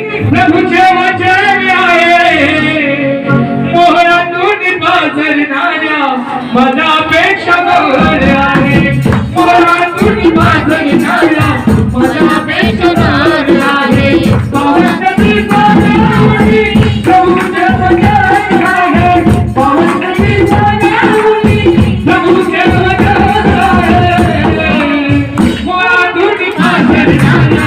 प्रभूचे वचन आहे. मोहरातून बाजरणाऱ्या मनापेक्षा गौर आहे. मोहरातून बाजरणाऱ्या मनापेक्षा गौर आहे. पावसाची पावसावली प्रभूचे वचन आहे. पावसाची पावसावली प्रभूचे वचन आहे. मोहरातून बाजरणाऱ्या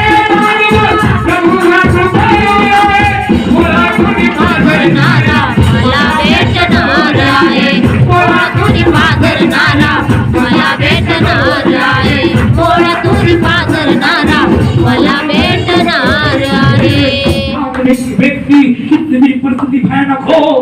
करणारा मला कितनी परिस्थिती भयानक हो।